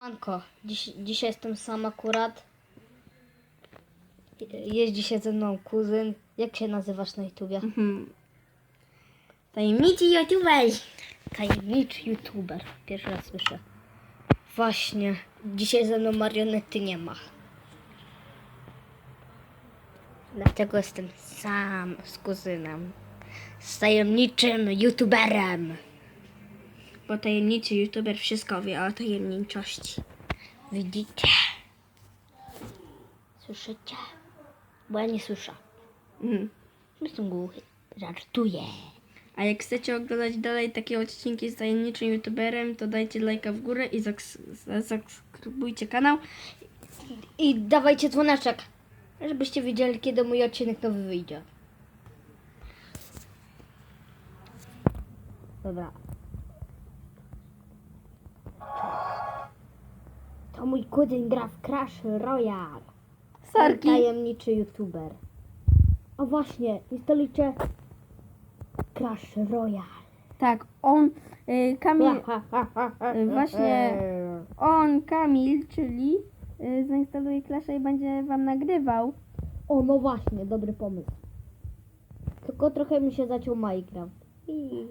Anko, dziś, dzisiaj jestem sam akurat. Jest dzisiaj ze mną kuzyn. Jak się nazywasz na YouTubie? Mhm. Tajemniczy youtuber. Tajemniczy YouTuber. Pierwszy raz słyszę. Właśnie. Dzisiaj ze mną marionety nie ma. Dlatego jestem sam z kuzynem. Z tajemniczym YouTuberem. Bo tajemniczy youtuber wszystko wie o tajemniczości. Widzicie? Słyszycie? Bo ja nie słyszę. Mhm. Jestem głuchy. Żartuję. A jak chcecie oglądać dalej takie odcinki z tajemniczym youtuberem, to dajcie lajka w górę i zasubskrybujcie kanał. I dawajcie dzwoneczek, żebyście wiedzieli, kiedy mój odcinek nowy wyjdzie. Dobra. To mój kuzyn gra w Crash Royale. Sarki. Tajemniczy youtuber. O właśnie, instalujcie Crash Royale. Tak, on, y, Kamil, właśnie- on, Kamil, czyli y, zainstaluje Clasha i będzie wam nagrywał. O, no właśnie, dobry pomysł. Tylko trochę mi się zaciął Minecraft. I...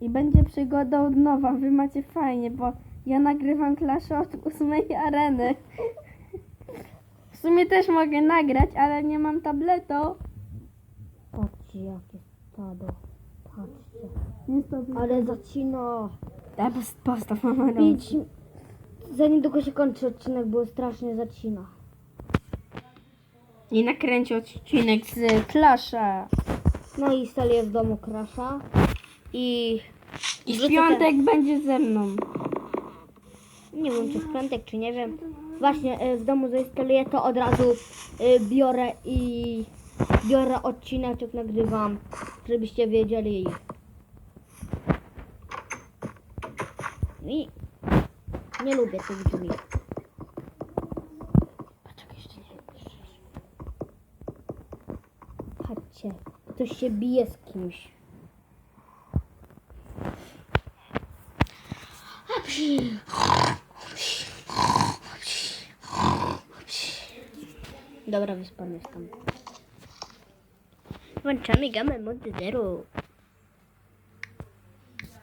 I będzie przygoda od nowa. Wy macie fajnie, bo ja nagrywam Clasha od ósmej areny. W sumie też mogę nagrać, ale nie mam tabletu. Patrzcie, jakie stado. Patrzcie. Niestety. Ale zacina. A pos- postaw mama Pięć... Za niedługo się kończy odcinek, bo strasznie zacina. I nakręci odcinek z Clasha. No i instaluję w domu Crasha. I... I w wrzucę piątek będzie ze mną. Nie wiem, czy w piątek, czy nie wiem. Właśnie e, w domu zainstaluję to od razu e, biorę i... Biorę odcinek, nagrywam, żebyście wiedzieli. I nie lubię tych drzwi. Patrzcie, ktoś się bije z kimś. Dobra, wyspany jestem. Włączamy gamę mody zero.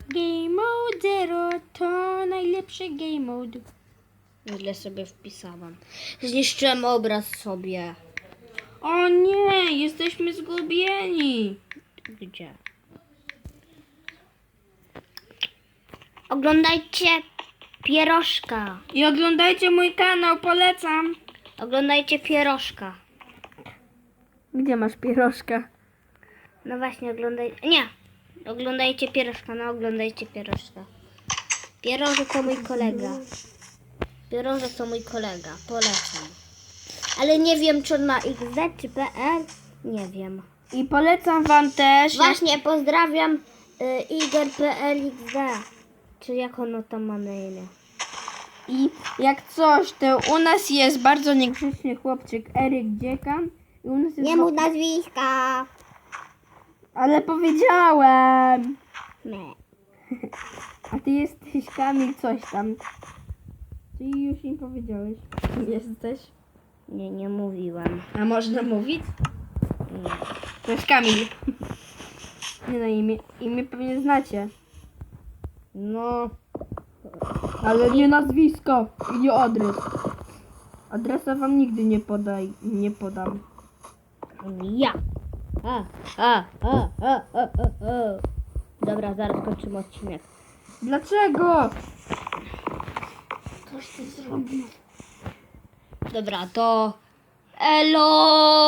Game Mode Zero to najlepszy game mode. Źle sobie wpisałam. Zniszczyłem obraz sobie. O nie, jesteśmy zgubieni. Gdzie? Oglądajcie pierożka. I oglądajcie mój kanał, polecam. Oglądajcie pierożka. Gdzie masz pierożka? No właśnie, oglądaj. Nie! Oglądajcie pierożka, no oglądajcie pierożka. Pierożek to mój kolega. Pierożek to mój kolega, polecam. Ale nie wiem, czy on ma XD czy PL. Nie wiem. I polecam wam też. Właśnie, pozdrawiam y, Iger.pl.xd. Czy jak ono tam ma na imię? I jak coś, to u nas jest bardzo niegrzeczny chłopczyk Eryk Dziekan. I u nas jest Nie mów nazwiska. Ale powiedziałem! Nie. A ty jesteś Kamil coś tam. Ty już im powiedziałeś. kim Jesteś. Nie, nie mówiłem. A można mówić? Nie. To jest Kamil. Nie na imię. Imię pewnie znacie. No, Ale nie nazwisko i nie adres. Adresa wam nigdy nie podaj, nie podam. ja. A, a, a, a, a, a, a. Dobra, zaraz kończymy odcinek. Dlaczego? Coś ty zrobił. Dobra, to... Elo!